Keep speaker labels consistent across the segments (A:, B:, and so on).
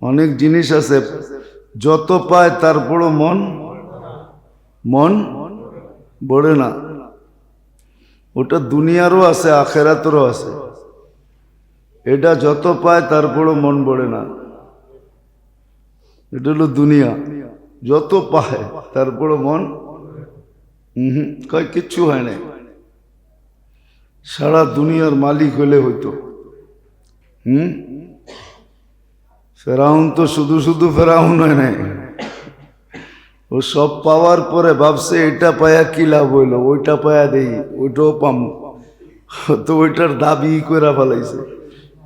A: অনেক জিনিস আছে। যত পায় তারপরও মন মন বড়ে না। ওটা দুনিয়ারও আছে, আখেরাতেরও আছে। এটা যত পায় তারপরও মন বড়ে না। এটা হলো দুনিয়া। যত পায় তারপরও মন হুম, কয় কিচ্ছু হয় না সারা দুনিয়ার মালিক হলে হইতো। হুম? ফেরাউন তো শুধু শুধু ফেরাউন হয় নাই। ও সব পাওয়ার পরে ভাবছে, এটা পায়া কি লাভ হইল? ওইটা পায়া দেই, ওইটাও পাম। তো ওইটার দাবি করে ফেলাইছে।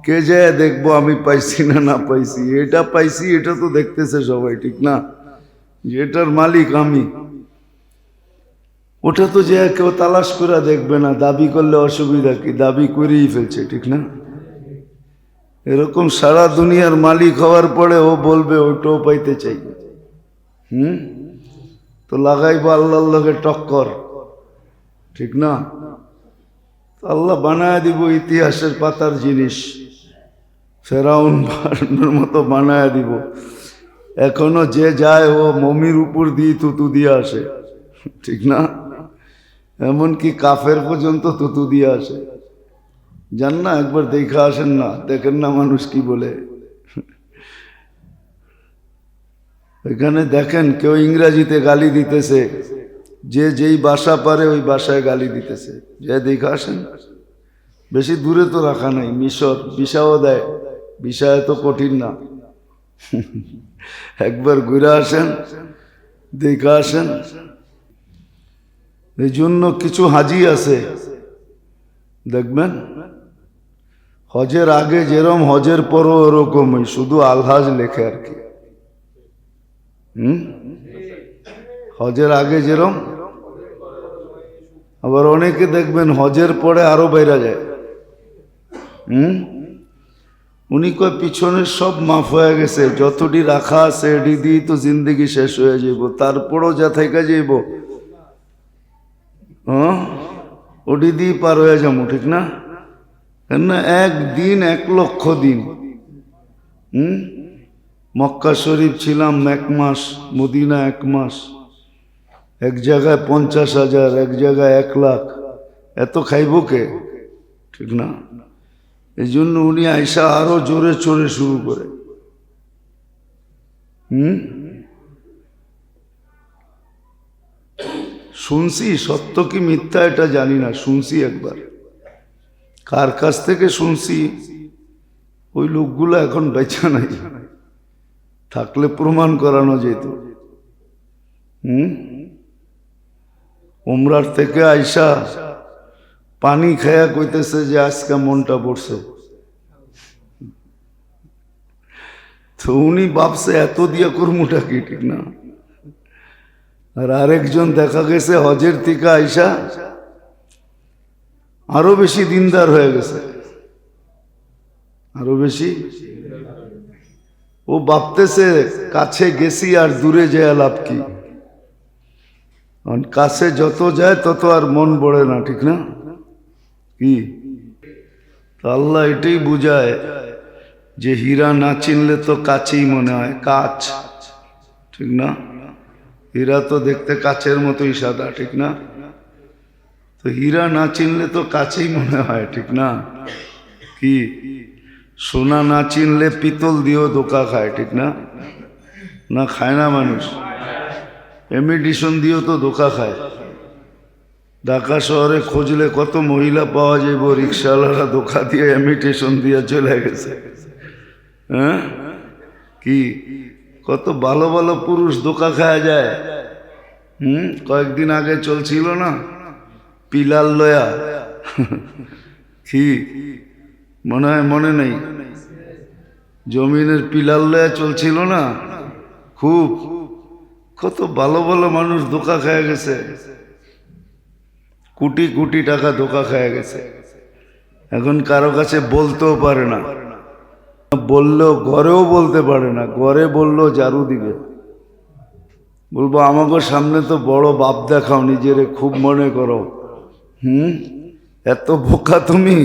A: কে যায় দেখব আমি পাইছি না না পাইছি? এটা পাইছি, এটা তো দেখতেছে সবাই, ঠিক না? এটার মালিক আমি। ওটা তো যে কেউ তালাশ করে দেখবে না, দাবি করলে অসুবিধা কি? দাবি করেই ফেলছে, ঠিক না? এরকম সারা দুনিয়ার মালিক হওয়ার পরে ও বলবে, ওইটাও পাইতে চাই। হুম? তো লাগাইবো আল্লাহর লগে টক্কর। ঠিক না? আল্লাহ বানায় দিব ইতিহাসের পাতার জিনিস। ফেরাউন বানানোর মতো বানায় দিব। এখনও যে যায়, ও মমির উপর দিয়ে তুতু দিয়ে আসে। ঠিক না? এমনকি কাফের পর্যন্ত তুতু দিয়ে আসে। যান না একবার দেখা আসেন না, দেখেন না মানুষ কি বলে। এখানে দেখেন কেউ ইংরাজিতে গালি দিতেছে, যে যেই বাসা পারে ওই বাসায় গালি দিতেছে। যে দেখা আসেন, বেশি দূরে তো রাখা নাই, মিশর বিষাও দেয় বিষা এত কঠিন না। একবার ঘুরে আসেন, দেখা আসেন। এই জন্য কিছু হাজি আছে, দেখবেন? হজের আগে যেরম হজের পরও ওরকমই, শুধু আলহাজ লেখে আর কি। হুম? হজের আগে যেরম, আবার অনেকে দেখবেন হজের পরে আরও বেড়া যায়। হুম? উনি কয়, পিছনের সব মাফ হয়ে গেছে, যতটি রাখা আছে এটি দিয়ে তো জিন্দগি শেষ হয়ে যাইব, তারপরও যা থেকে যাইব। হ্যাঁ ওটি দিয়ে পার হয়ে যাব, ঠিক না? কেননা একদিন এক লক্ষ দিন। হুম? মক্কা শরীফ ছিলাম এক মাস, মদিনা এক মাস। এক জায়গায় পঞ্চাশ হাজার, এক জায়গায় এক লাখ। এত খাইব কে? ঠিক না? এই জন্য উনি আইসা আরও জোরে চড়ে শুরু করে। হুম? শুনছি, সত্য কি মিথ্যা এটা জানি না, শুনছি একবার। কার কাছ থেকে শুনছি? ওই লোকগুলো এখন বেচা নাই। থাকলে প্রমাণ করানো যেত। হুম? উমরার থেকে আইসা পানি খায়া কইতেছে যে আজকে মনটা পড়ছে। তো উনি ভাবছে, এত দিয়া কর্মটা কি ঠিক না? আর আরেকজন দেখা গেছে হজের থেকে আইসা আরও বেশি দিনদার হয়ে গেছে। আরও বেশি। ও ভাবতেছে, কাছে গেছি আর দূরে যায় লাভ কি? কাছে যত যায়, তত আর মন বড়ে না, ঠিক না? কি? আল্লাহ এটাই বুঝায় যে হীরা না চিনলে তো কাছেই মনে হয় কাচ ঠিক না? হীরা তো দেখতে কাছের মতোই সাদা, ঠিক না? তো হীরা না চিনলে তো কাছেই মনে হয়, ঠিক না? কি? সোনা না চিনলে পিতল দিয়েও দোকা খায়, ঠিক না? না খায় না মানুষ। এমিডিশন দিয়েও তো দোকা খায়। ঢাকা শহরে খুঁজলে কত মহিলা পাওয়া যাইব, রিক্সাওয়ালারা ধোকা দিয়ে এমিটেশন দিয়ে চলে গেছে। হ্যাঁ? কি? কত ভালো ভালো পুরুষ দোকা খাওয়া যায়। হুম? কয়েকদিন আগে চলছিল না? পিলাল লয়া। কি? মনে হয় মনে নেই। জমিনের পিলাল লয়া চলছিল না? খুব। কত ভালো ভালো মানুষ ধোকা খেয়ে গেছে। কোটি কোটি টাকা ধোকা খেয়ে গেছে। এখন কারও কাছে বলতেও পারে না। বললেও ঘরেও বলতে পারে না। ঘরে বললেও জারু দিবে। বলব আমাকে সামনে তো বড় বাপ দেখাও, নিজেরে খুব মনে করো। হুম? এত বোকা তুমি।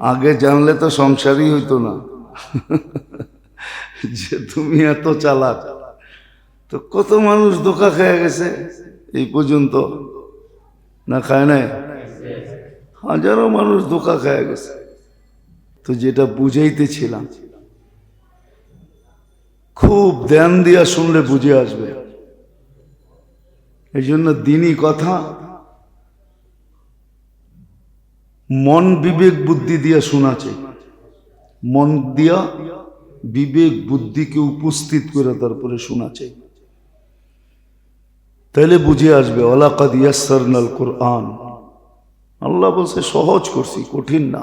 A: আগে জানলে তো সংসারই হইতো না। যে তুমি এত চালাক। তো কত মানুষ ধোকা খেয়ে গেছে এই পর্যন্ত। না খায় নাই? হাজারো মানুষ ধোকা খেয়ে গেছে। তো যেটা বুঝাইতেছিলাম, খুব ধ্যান দিয়া শুনলে বুঝে আসবে। এই জন্য দিনই কথা। মন বিবেক বুদ্ধি দিয়া শোনা চাই মন দিয়া বিবেক বুদ্ধিকে উপস্থিত করে তারপরে শোনা চাই তাহলে বুঝে আসবে ওলাকাদ ইয়াসারনাল কোরআন। আল্লাহ বলছে, সহজ করছি, কঠিন না।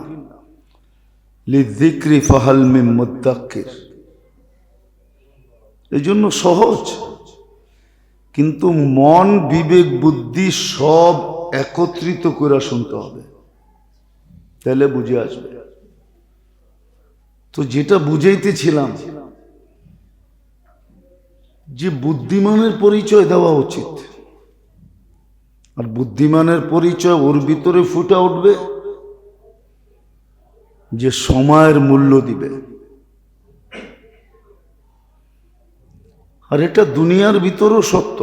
A: লিদ্দিক্রি ফাহাল মিম মুদ্দাক্কির এই জন্য সহজ। কিন্তু মন, বিবেক, বুদ্ধি সব একত্রিত করে শুনতে হবে। তাহলে বুঝে আসবে। তো যেটা বুঝাইতেছিলাম, যে বুদ্ধিমানের পরিচয় দেওয়া উচিত। আর বুদ্ধিমানের পরিচয় ওর ভিতরে ফুটে উঠবে, যে সময়ের মূল্য দিবে। আর এটা দুনিয়ার ভিতরেও সত্য।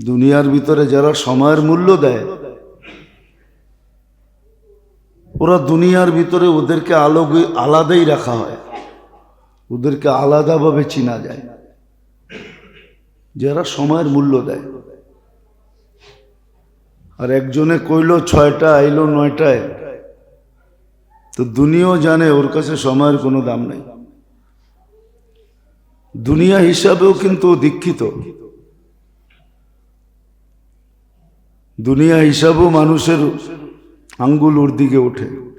A: দুনিয়ার ভিতরে যারা সময়ের মূল্য দেয় ওরা দুনিয়ার ভিতরে ওদেরকে আলো আলাদাই রাখা হয়। ওদেরকে আলাদাভাবে চিনা যায়। যারা সময়ের মূল্য দেয়। আর একজনে কইল, ছয়টা আইলো, নয়টায়। তো দুনিয়াও জানে ওর কাছে সময়ের কোনো দাম নেই। দুনিয়া হিসাবেও কিন্তু দীক্ষিত। দুনিয়া হিসাবেও মানুষের আঙ্গুল ওর দিকে ওঠে।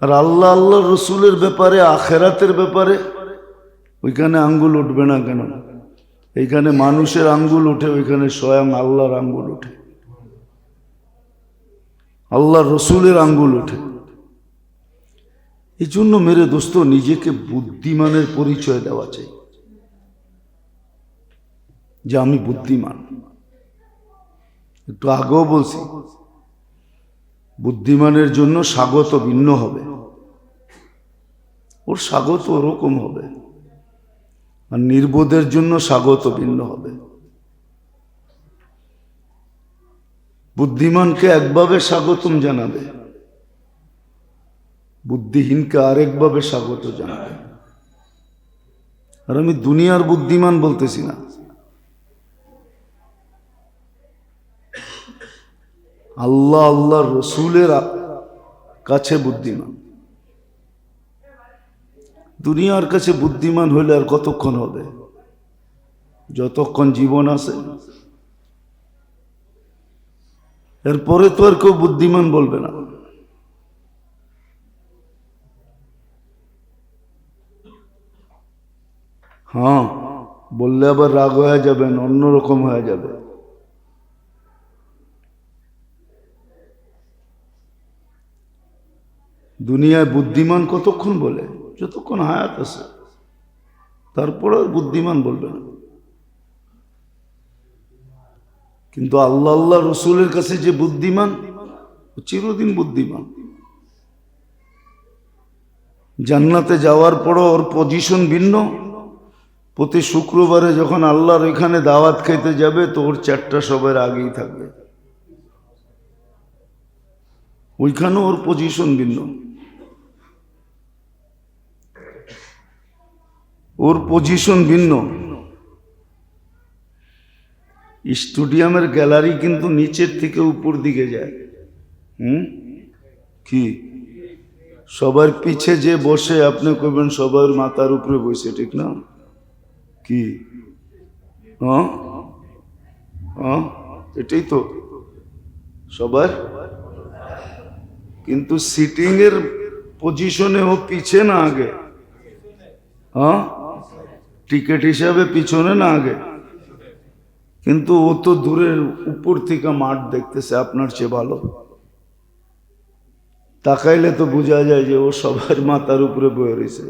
A: আর আল্লাহ আল্লাহ রসুলের ব্যাপারে, আখেরাতের ব্যাপারে, ওইখানে আঙ্গুল উঠবে না কেন? এইখানে মানুষের আঙ্গুল ওঠে, ওইখানে স্বয়ং আল্লাহর আঙ্গুল ওঠে। আল্লাহ রসুলের আঙ্গুল ওঠে। এই জন্য মেরে দোস্ত, নিজেকে বুদ্ধিমানের পরিচয় দেওয়া চাই। যে আমি বুদ্ধিমান। একটু আগেও বলছি, বুদ্ধিমানের জন্য স্বাগত ভিন্ন হবে। ওর স্বাগত ওরকম হবে। আর নির্বোধের জন্য স্বাগত ভিন্ন হবে। বুদ্ধিমানকে একভাবে স্বাগতম জানাবে। বুদ্ধিহীনকে আরেকভাবে স্বাগত জানাবে। আর আমি দুনিয়ার বুদ্ধিমান বলতেছি না। আল্লাহ আল্লাহ রসুলের কাছে বুদ্ধিমান। দুনিয়ার কাছে বুদ্ধিমান হইলে আর কতক্ষণ হবে? যতক্ষণ জীবন আছে। এরপরে তো আর কেউ বুদ্ধিমান বলবে না। হ্যাঁ বললে আবার রাগ হয়ে যাবেন অন্যরকম হয়ে যাবে। দুনিয়ায় বুদ্ধিমান কতক্ষণ বলে? যতক্ষণ হায়াত আছে। তারপরে বুদ্ধিমান বলবে না। কিন্তু আল্লাহ আল্লাহ রসুলের কাছে যে বুদ্ধিমান চিরদিন বুদ্ধিমান। জান্নাতে যাওয়ার পরও ওর পজিশন ভিন্ন। প্রতি শুক্রবারে যখন আল্লাহর এখানে দাওয়াত খেতে যাবে, তো ওর চারটা সবার আগেই থাকবে। ওইখানেও ওর পজিশন ভিন্ন। ওর পজিশন ভিন্ন। স্টুডিয়ামের গ্যালারি কিন্তু নিচের থেকে উপর দিকে যায়। হুম? কি? সবার পিছে যে বসে, আপনি কইবেন সবার মাথার উপরে বসে, ঠিক না? কি? হ্যাঁ? হ্যাঁ? এটাই তো। সবার? কিন্তু সিটিং এর পজিশনে ও পিছে না আগে। হ্যাঁ? টিকিট হিসাবে পিছনে না আগে। কিন্তু ও তো দূরের উপর থেকে মাঠ দেখতেছে, আপনার চেয়ে ভালো। তাকাইলে তো বোঝা যায় যে ও সবার মাথার উপরে বয়ে রয়েছে।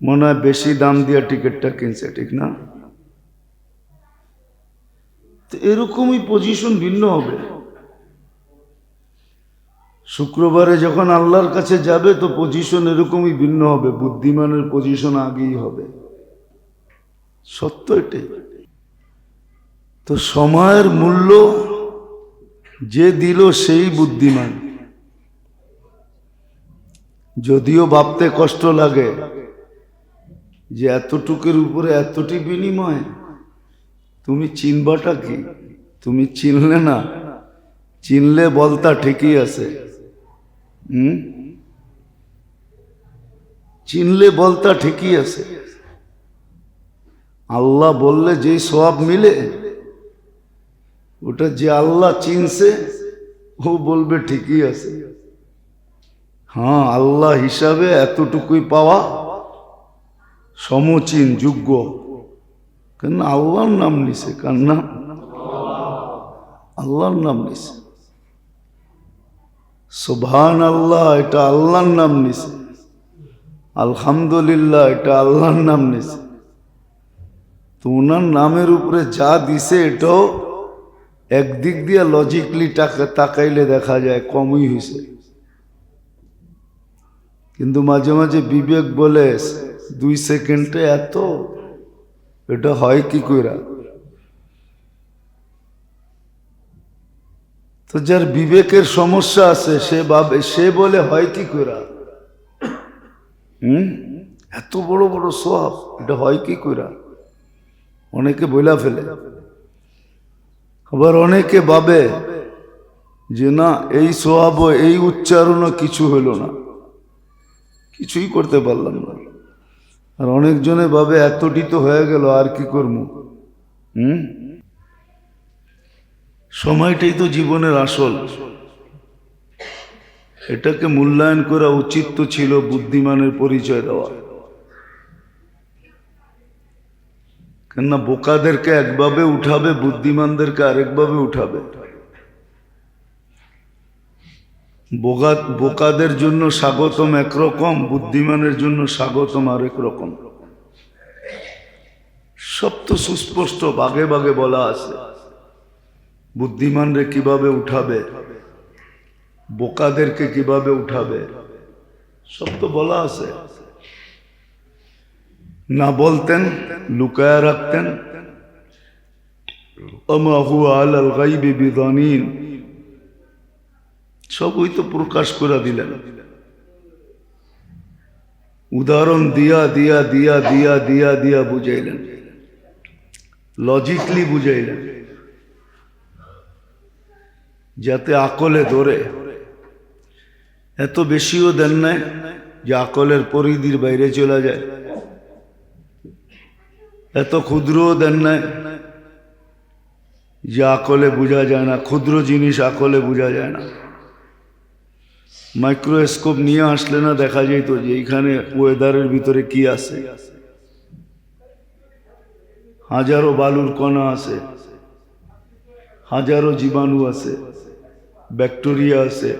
A: মনে হয় বেশি দাম দিয়ে টিকিটটা কিনছে, ঠিক না? তো এরকমই পজিশন ভিন্ন হবে। শুক্রবারে যখন আল্লাহর কাছে যাবে, তো পজিশন এরকমই ভিন্ন হবে। বুদ্ধিমানের পজিশন আগেই হবে। সত্য এটাই। তো সময়ের মূল্য যে দিল সেই বুদ্ধিমান। যদিও ভাবতে কষ্ট লাগে যে এতটুকুর উপরে এতটি বিনিময়, তুমি চিনবাটা কি? তুমি চিনলে না? চিনলে বলতা ঠিকই আছে। হুম? চিনলে বলতা ঠিকই আছে। আল্লাহ বললে যেই সব মিলে, ওটা যে আল্লাহ চিনছে, ও বলবে ঠিকই আছে। হ্যাঁ আল্লাহ হিসাবে এতটুকুই পাওয়া সমচীন, যোগ্য। কেন আল্লাহর নাম নিছে, কার নাম? আল্লাহর নাম নিছে। সুবহান আল্লাহ এটা আল্লাহর নাম নিছে। আলহামদুলিল্লাহ, এটা আল্লাহর নাম নিছে। তো ওনার নামের উপরে যা দিছে এটাও একদিক দিয়ে লজিকলি টাকা তাকাইলে দেখা যায় কমই হয়েছে কিন্তু মাঝে মাঝে বিবেক বলে, দুই সেকেন্ডে এত? এটা হয় কি কইরা? তো যার বিবেকের সমস্যা আছে, সে ভাবে সে বলে হয় কি কইরা? হুম? এত বড় বড় সব, এটা হয় কি কইরা? অনেকে বইলা ফেলে। আবার অনেকে ভাবে যে না, এই সোয়াব, এই উচ্চারণও কিছু হইল না। কিছুই করতে পারলাম না। আর অনেকজনে ভাবে এতটি তো হয়ে গেল, আর কি করব? হুম? সময়টাই তো জীবনের আসল। এটাকে মূল্যায়ন করা উচিত তো ছিল বুদ্ধিমানের পরিচয় দেওয়া। কেননা বোকাদেরকে একভাবে উঠাবে, বুদ্ধিমানদেরকে আরেকভাবে উঠাবে। বোকা বোকাদের জন্য স্বাগতম একরকম, বুদ্ধিমানের জন্য স্বাগতম আরেক রকম সব তো সুস্পষ্ট, বাগে বাগে বলা আছে। বুদ্ধিমানরে কীভাবে উঠাবে? বোকাদেরকে কীভাবে উঠাবে? সব তো বলা আছে। না বলতেন, লুকায়া রাখতেন। সবই তো প্রকাশ করে দিলেন। উদাহরণ দিয়া দিয়া দিয়া দিয়া দিয়া দিয়া বুঝাইলেন। লজিকলি বুঝাইলেন। যাতে আকলে ধরে। এত বেশিও দেন নাই যে আকলের পরিধির বাইরে চলে যায়। এত ক্ষুদ্রও দেন নাই। যে আকলে বোঝা যায় না, ক্ষুদ্র জিনিস আকলে বোঝা যায় না। মাইক্রোস্কোপ নিয়ে আসলে না দেখা যেত যে এইখানে ওয়েদারের ভিতরে কি আছে। হাজারো বালুর কণা আছে, হাজারো জীবাণু আছে, ব্যাকটেরিয়া আছে।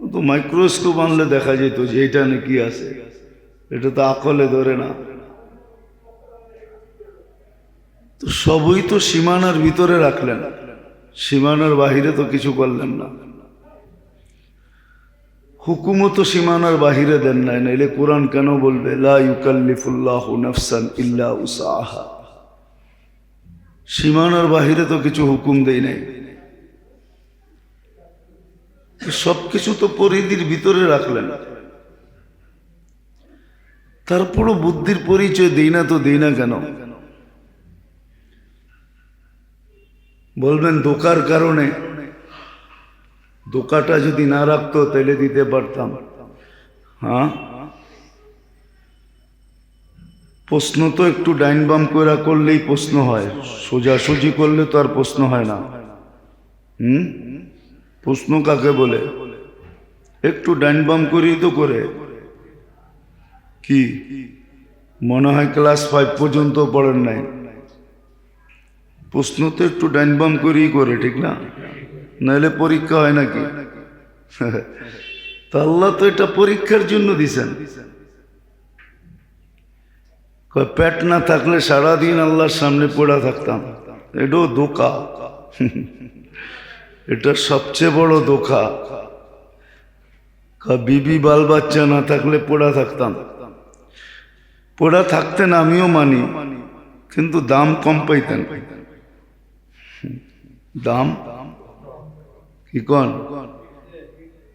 A: তো মাইক্রোস্কোপ আনলে দেখা যেত যে এটা কি আছে। এটা তো আকলে ধরে না। তো সবই তো সীমানার ভিতরে রাখলেন। সীমানার বাহিরে তো কিছু করলেন না। হুকুমও তো সীমানার বাহিরে দেন নাই, নাইলে কোরআন কেন বলবে? সীমানার বাহিরে তো কিছু হুকুম দেই নাই। সব কিছু তো পরিধির ভিতরে রাখলেন। তারপরও বুদ্ধির পরিচয় দেই না তো দেই না কেন? বলবেন দোকার কারণে। দোকাটা যদি না রাখতো তাহলে দিতে পারতাম। হ্যাঁ? প্রশ্ন তো একটু ডাইন বাম করে করলেই প্রশ্ন হয়। সোজাসুজি করলে তো আর প্রশ্ন হয় না। হুম? প্রশ্ন কাকে বলে? একটু ডাইন বাম করেই তো করে। কি? মনে হয় ক্লাস ফাইভ পর্যন্ত পড়েন নাই। প্রশ্ন তো একটু ডাইন বাম করেই করে, ঠিক না? নাহলে পরীক্ষা হয় নাকি? তা আল্লাহ তো এটা পরীক্ষার জন্য দিছেন। পেট না থাকলে সারাদিন আল্লাহর সামনে পড়া থাকতাম। এটাও দোকা। এটা সবচেয়ে বড় দোকা। বিবি বাল বাচ্চা না থাকলে পড়া থাকতাম। পড়া থাকতেন আমিও মানি, কিন্তু দাম কম পাইতেন পাইতেন। দাম? কি কন?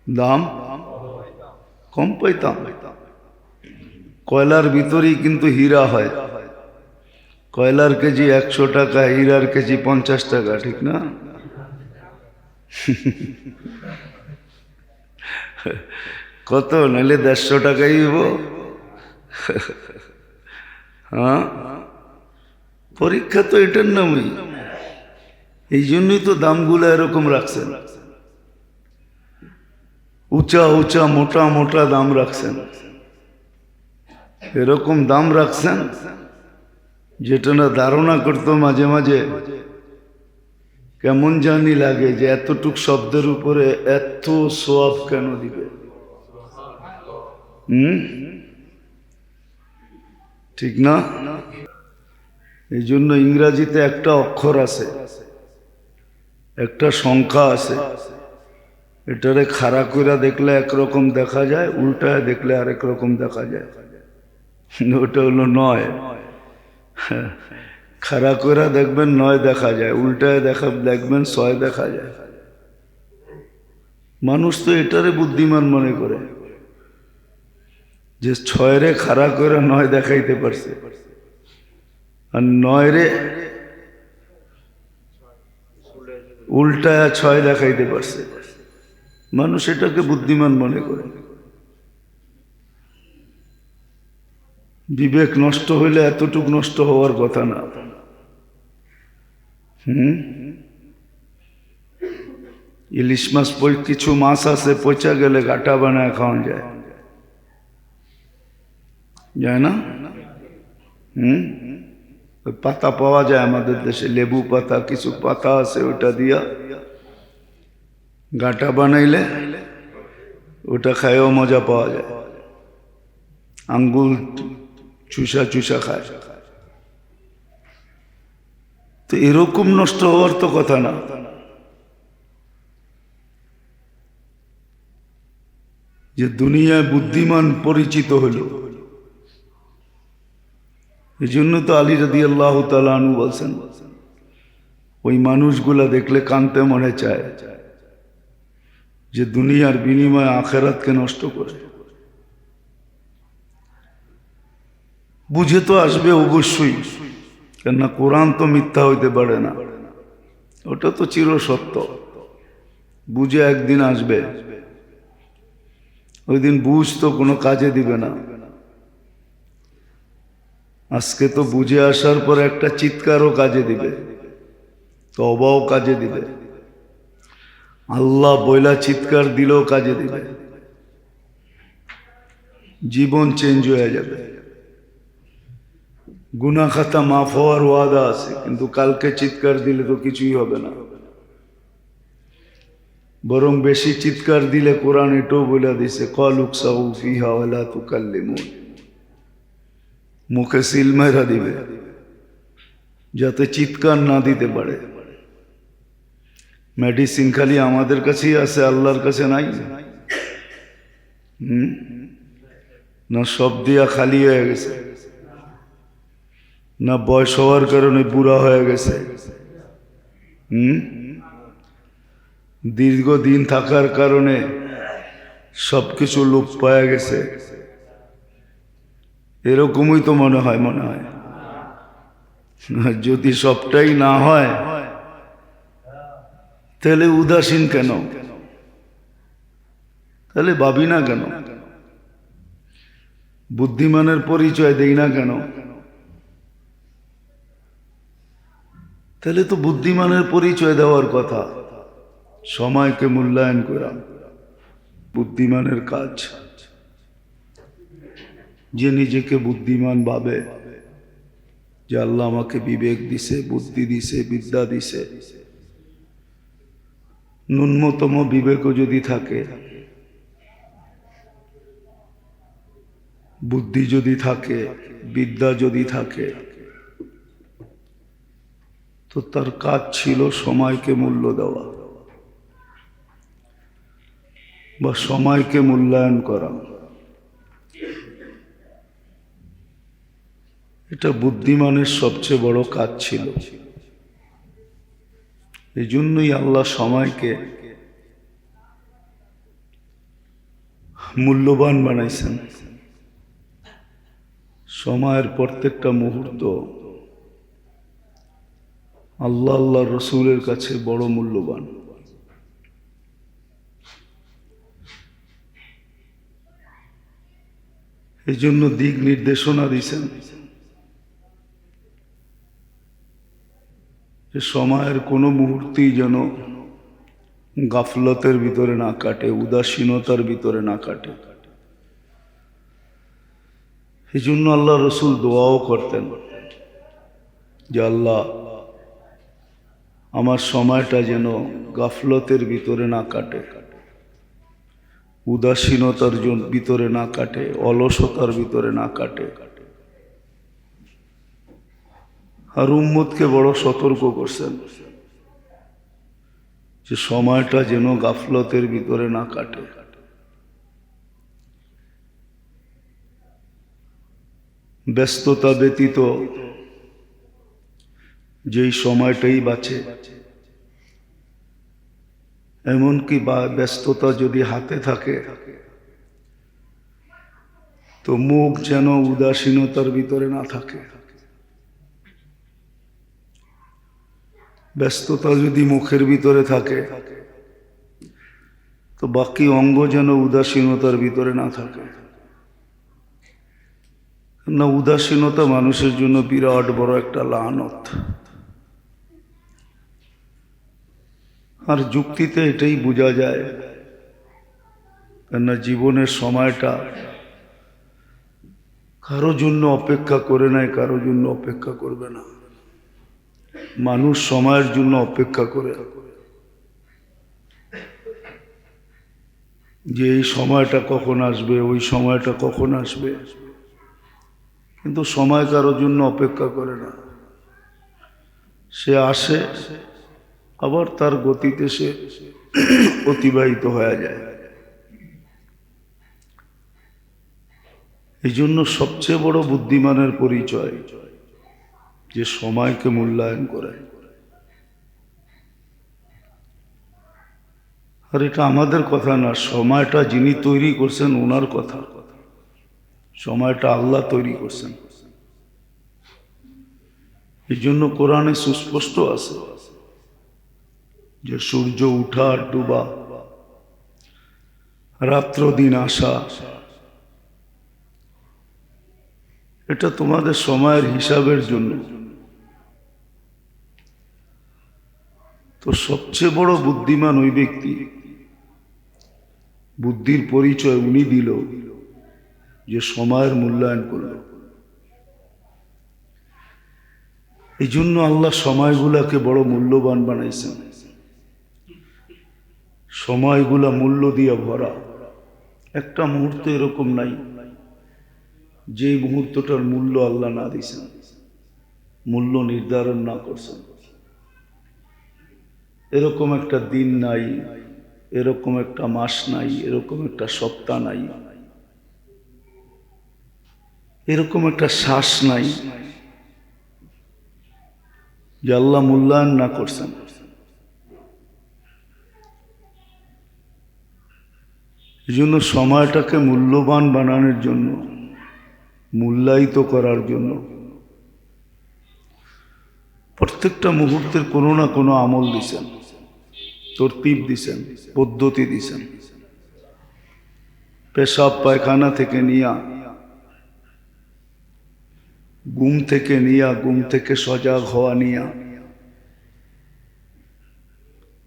A: দাম? কম পাইতাম। কয়লার ভিতরেই কিন্তু হীরা হয়। কয়লার কেজি একশো টাকা, হীরার কেজি পঞ্চাশ টাকা, ঠিক না? কত? নাহলে দেড়শো টাকাই হইব। হ্যাঁ? পরীক্ষা তো এটার নামই। এই জন্যই তো দামগুলো এরকম রাখছেন। উঁচা উঁচা, মোটা মোটা দাম রাখছেন। এরকম দাম রাখছেন যেটা না ধারণা করতো মাঝে মাঝে। কেমন জানি লাগে যে এতটুক শব্দের উপরে এত সোয়াব কেন দিবে? হুম? ঠিক না? এই জন্য ইংরাজিতে একটা অক্ষর আছে। একটা সংখ্যা আছে। এটারে খাড়া করে দেখলে একরকম দেখা যায়, উল্টায় দেখলে আরেক রকম দেখা যায়। ওটা হলো নয়। খাড়া করে দেখবেন নয় দেখা যায়, উল্টায় দেখা, দেখবেন ছয় দেখা যায়। মানুষ তো এটারে বুদ্ধিমান মনে করে, যে ছয়রে খাড়া করে নয় দেখাইতে পারছে। আর নয়রে উল্টায় ছয় দেখাইতে পারছে। মানুষ এটাকে বুদ্ধিমান মনে করে। বিবেক নষ্ট হইলে এতটুক নষ্ট হওয়ার কথা না। হুম? ইলিশ মাছ কিছু মাছ আছে, পচা গেলে গাটা বানায় খাওয়া যায়। যায় না? হুম? পাতা পাওয়া যায় আমাদের দেশে, লেবু পাতা, কিছু পাতা আছে ওটা দিয়া গাটা বানাইলে ওটা খায়ও মজা পাওয়া যায়। আঙ্গুল চুষা চুষা খায়। তো এরকম নষ্ট হওয়ার তো কথা না। যে দুনিয়ায় বুদ্ধিমান পরিচিত হল এই জন্য তো আলী রাদি আল্লাহ তালু বলছেন, ওই মানুষগুলা দেখলে কানতে মনে চায় যে দুনিয়ার বিনিময়ে আখেরাতকে নষ্ট করে। বুঝে তো আসবে অবশ্যই, কেননা কোরআন তো মিথ্যা হইতে পারে না। ওটা তো চির সত্য। বুঝে একদিন আসবে। ওই দিন বুঝ তো কোনো কাজে দিবে না। আজকে তো বুঝে আসার পর একটা চিৎকারও কাজে দিবে তবাও কাজে দিবে। আল্লাহ বইলা চিৎকার দিলেও কাজে দিবে। জীবন চেঞ্জ হয়ে যাবে। গুনা খাতা মাফ হওয়ার ওয়াদা আছে, কিন্তু কালকে চিৎকার দিলে তো কিছুই হবে না। বরং বেশি চিৎকার দিলে কোরআন এটাও বলে দিছে, কলুক সাউ ফিহা ওয়ালা তুকাল্লিমুন। মুখে সিল মেরা দিবে, যাতে চিৎকার না দিতে পারে। মেডিসিন খালি আমাদের কাছেই আছে, আল্লাহর কাছে নাই। না সব দিয়া খালি হয়ে গেছে। না বয়স হওয়ার কারণে বুড়া হয়ে গেছে। হুম? দীর্ঘদিন থাকার কারণে সব কিছু লোপ পাওয়া গেছে। এরকমই তো মনে হয় মনে হয়। যদি সবটাই না হয়, তাহলে উদাসীন কেন? তাহলে ভাবি না কেন? বুদ্ধিমানের পরিচয় দেই না কেন? তাহলে তো বুদ্ধিমানের পরিচয় দেওয়ার কথা। সময়কে মূল্যায়ন করা, বুদ্ধিমানের কাজ। যে নিজেকে বুদ্ধিমান ভাবে। যে আল্লাহ আমাকে বিবেক দিছে, বুদ্ধি দিছে, বিদ্যা দিছে। ন্যূনতম বিবেকও যদি থাকে, বুদ্ধি যদি থাকে, বিদ্যা যদি থাকে, তো তার কাজ ছিল সময়কে মূল্য দেওয়া বা সময়কে মূল্যায়ন করা। এটা বুদ্ধিমানের সবচেয়ে বড় কাজ ছিল। এই জন্যই আল্লাহ সময়কে মূল্যবান বানাইছেন। সময়ের প্রত্যেকটা মুহূর্ত আল্লাহ আল্লাহ রসুলের কাছে বড় মূল্যবান। এই জন্য দিক নির্দেশনা দিয়েছেন। সময়ের কোনো মুহূর্তেই যেন গাফলতের ভিতরে না কাটে, উদাসীনতার ভিতরে না কাটে। এই জন্য আল্লাহ রসুল দোয়াও করতেন যে আল্লাহ, আমার সময়টা যেন গাফলতের ভিতরে না কাটে, উদাসীনতার ভিতরে না কাটে, অলসতার ভিতরে না কাটে কাটে। আর উম্মতকে বড় সতর্ক করছেন। যে সময়টা যেন গাফলতের ভিতরে না কাটে। ব্যস্ততা ব্যতীত যেই সময়টাই বাঁচে। এমনকি ব্যস্ততা যদি হাতে থাকে, তো মুখ যেন উদাসীনতার ভিতরে না থাকে। ব্যস্ততা যদি মুখের ভিতরে থাকে, তো বাকি অঙ্গ যেন উদাসীনতার ভিতরে না থাকে। না উদাসীনতা মানুষের জন্য বিরাট বড় একটা লানত। আর যুক্তিতে এটাই বোঝা যায়, কেননা জীবনের সময়টা কারও জন্য অপেক্ষা করে নাই কারও জন্য অপেক্ষা করবে না। মানুষ সময়ের জন্য অপেক্ষা করে। যে এই সময়টা কখন আসবে, ওই সময়টা কখন আসবে। কিন্তু সময় কারোর জন্য অপেক্ষা করে না। সে আসে, আবার তার গতিতে সে অতিবাহিত হয়ে যায়। এই জন্য সবচেয়ে বড় বুদ্ধিমানের পরিচয় যে সময়কে মূল্যায়ন করে আর এটা আমাদের কথা না, সময়টা যিনি তৈরি করছেন ওনার কথা। সময়টা আল্লাহ তৈরি করছেন। এই জন্য কোরআনে সুস্পষ্ট আছে যে সূর্য উঠা ডুবা, রাত্র দিন আসা, এটা তোমাদের সময়ের হিসাবের জন্য। তো সবচেয়ে বড় বুদ্ধিমান ওই ব্যক্তি। বুদ্ধির পরিচয় উনি দিল, যে সময়ের মূল্যায়ন করল। এই জন্য আল্লাহ সময়গুলাকে বড় মূল্যবান বানাইছেন। সময়গুলা মূল্য দিয়ে ভরা। একটা মুহূর্ত এরকম নাই যে মুহূর্তটার মূল্য আল্লাহ না দিছেন, মূল্য নির্ধারণ না করছেন। এরকম একটা দিন নাই, এরকম একটা মাস নাই, এরকম একটা সপ্তাহ নাই, এরকম একটা শ্বাস নাই যে আল্লাহ মূল্যায়ন না করছেন। এই জন্য সময়টাকে মূল্যবান বানানোর জন্য, মূল্যায়িত করার জন্য প্রত্যেকটা মুহূর্তের কোনো না কোনো আমল দিছেন তরতিব দিছেন, পদ্ধতি দিছেন। পেশাব পায়খানা থেকে নিয়া গুম থেকে নিয়া গুম থেকে সজাগ হওয়া নিয়া,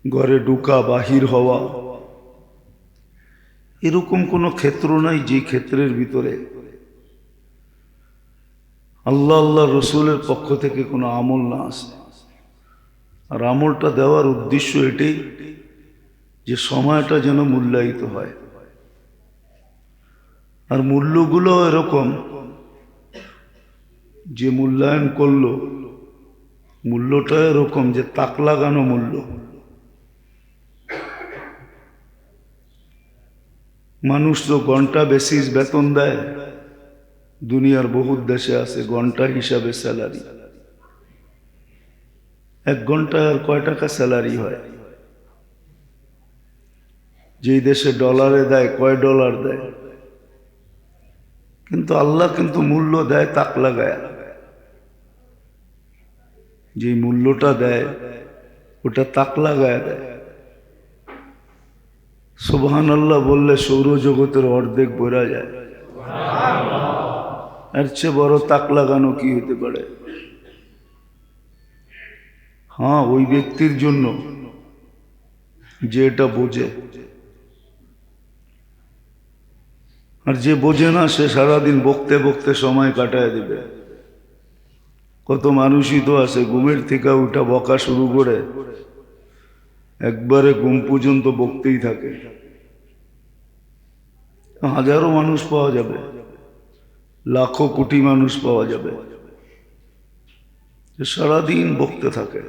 A: ঘরে ঢুকা, বাহির হওয়া। এরকম কোনো ক্ষেত্র নাই যে ক্ষেত্রের ভিতরে আল্লাহ আল্লাহ রসুলের পক্ষ থেকে কোনো আমল না আসে। আর আমলটা দেওয়ার উদ্দেশ্য এটাই যে সময়টা যেন মূল্যায়িত হয়। আর মূল্যগুলো এরকম যে মূল্যায়ন করল, মূল্যটা এরকম যে তাক লাগানো মূল্য। মানুষ তো ঘণ্টা বেসিস বেতন দেয়, দুনিয়ার বহুত দেশে আছে ঘণ্টা হিসাবে স্যালারি। এক ঘন্টায় আর কয় টাকা স্যালারি হয়? যেই দেশে ডলারে দেয়, কয় ডলার দেয়? কিন্তু আল্লাহ কিন্তু মূল্য দেয় তাক লাগায়। যে মূল্যটা দেয়, ওটা তাক লাগায় দেয়। সুবহান আল্লাহ বললে সৌরজগতের অর্ধেক বোঝা যায়। এর চেয়ে বড় তাক লাগানো কি হতে পারে? হ্যাঁ ওই ব্যক্তির জন্য যে এটা বোঝে। আর যে বোঝে না, সে সারাদিন বকতে বকতে সময় কাটায় দেবে। কত মানুষই তো আছে ঘুমের থেকে উঠা বকা শুরু করে, একবারে ঘুম পর্যন্ত বকতেই থাকে। হাজারো মানুষ পাওয়া যাবে, লাখো কোটি মানুষ পাওয়া যাবে। যে সারাদিন বকতে থাকে।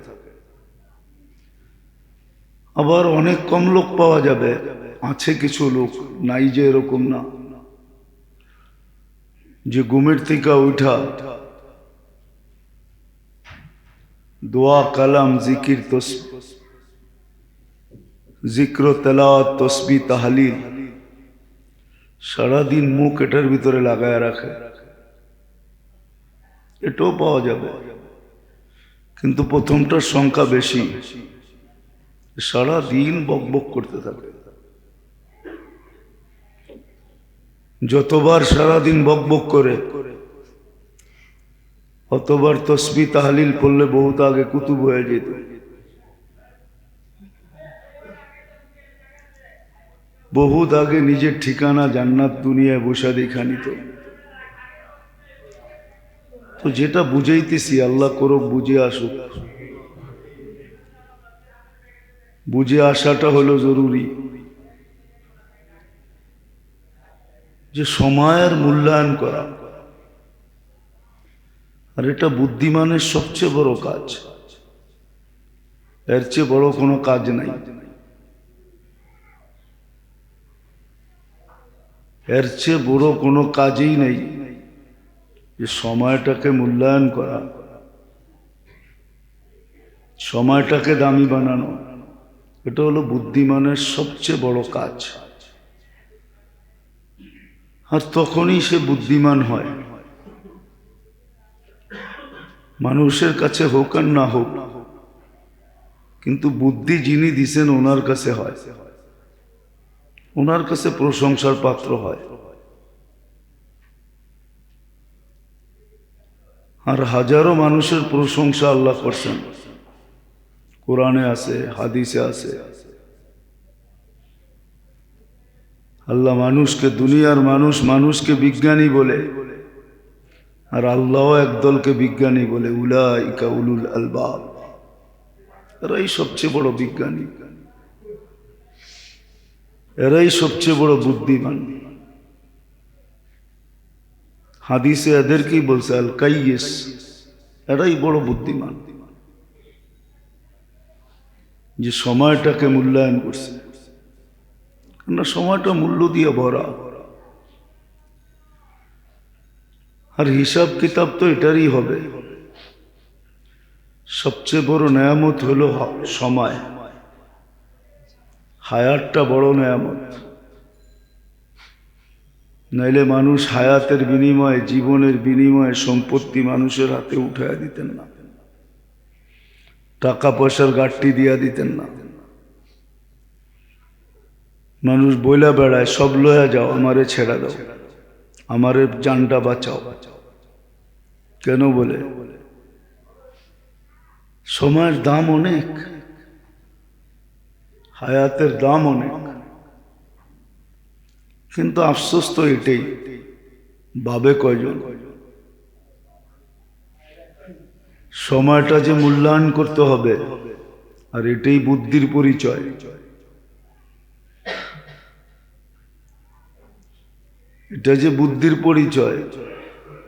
A: আবার অনেক কম লোক পাওয়া যাবে, আছে কিছু লোক, নাই যে এরকম না। যে ঘুমের থেকে উঠা, দোয়া, কালাম, জিকির জিক্র, তেলাওয়াত, তসবি, তাহলিল, সারাদিন মুখ এটার ভিতরে লাগায় রাখে। এটাও পাওয়া যাবে। কিন্তু প্রথমটার সংখ্যা বেশি। সারা দিন বক বক করতে থাকে। যতবার সারাদিন বক বক করে, অতবার তসবি তাহলিল পড়লে বহুত আগে কুতুব হয়ে যেত। বহুত আগে নিজের ঠিকানা জান্নাত দুনিয়ায় বসা দেখা তো যেটা বুঝাইতেছি, আল্লাহ করুক, বুঝে আসুক। বুঝে আসাটা হলো জরুরি। যে সময়ের মূল্যায়ন করা। আর এটা বুদ্ধিমানের সবচেয়ে বড় কাজ। এর চেয়ে বড় কোনো কাজ নাই। এর চেয়ে বড় কোনো কাজই নেই। যে সময়টাকে মূল্যায়ন করা, সময়টাকে দামি বানানো, এটা হলো বুদ্ধিমানের সবচেয়ে বড় কাজ। আর তখনই সে বুদ্ধিমান হয়। মানুষের কাছে হোক আর না হোক, কিন্তু বুদ্ধি যিনি দিছেন ওনার কাছে হয়। ওনার কাছে প্রশংসার পাত্র হয়। আর হাজারো মানুষের প্রশংসা আল্লাহ করছেন। কোরআনে আছে, হাদিসে আছে। আল্লাহ মানুষকে, দুনিয়ার মানুষ মানুষকে বিজ্ঞানী বলে, আর আল্লাহ একদলকে বিজ্ঞানী বলে উলা ইকা উলুল আলবাব। এরাই সবচেয়ে বড় বিজ্ঞানী। এরাই সবচেয়ে বড় বুদ্ধিমান। হাদিসে এদেরকেই বলছে? আল কাইয়েস। এরাই বড় বুদ্ধিমান। যে সময়টাকে মূল্যায়ন করছে। কেননা সময়টা মূল্য দিয়ে ভরা। আর হিসাব কিতাব তো এটারই হবে। সবচেয়ে বড় নেয়ামত হলো সময়। হায়ারটা বড় নেয়ামত। নাইলে মানুষ হায়াতের বিনিময়ে, জীবনের বিনিময়ে সম্পত্তি মানুষের হাতে উঠাইয়া দিতেন না। টাকা পয়সার গাঠটি দিয়া দিতেন না। মানুষ বইলা বেড়ায়, সব লয়া যাও, আমারে ছেড়া দাও, আমারে জানটা বাঁচাও। কেন বলে? সময়ের দাম অনেক, হায়াতের দাম অনেক। কিন্তু আফসোস তো এটাই বাবে কয়জন? সময়টা যে মূল্যায়ন করতে হবে, আর এটাই বুদ্ধির পরিচয়। এটা যে বুদ্ধির পরিচয়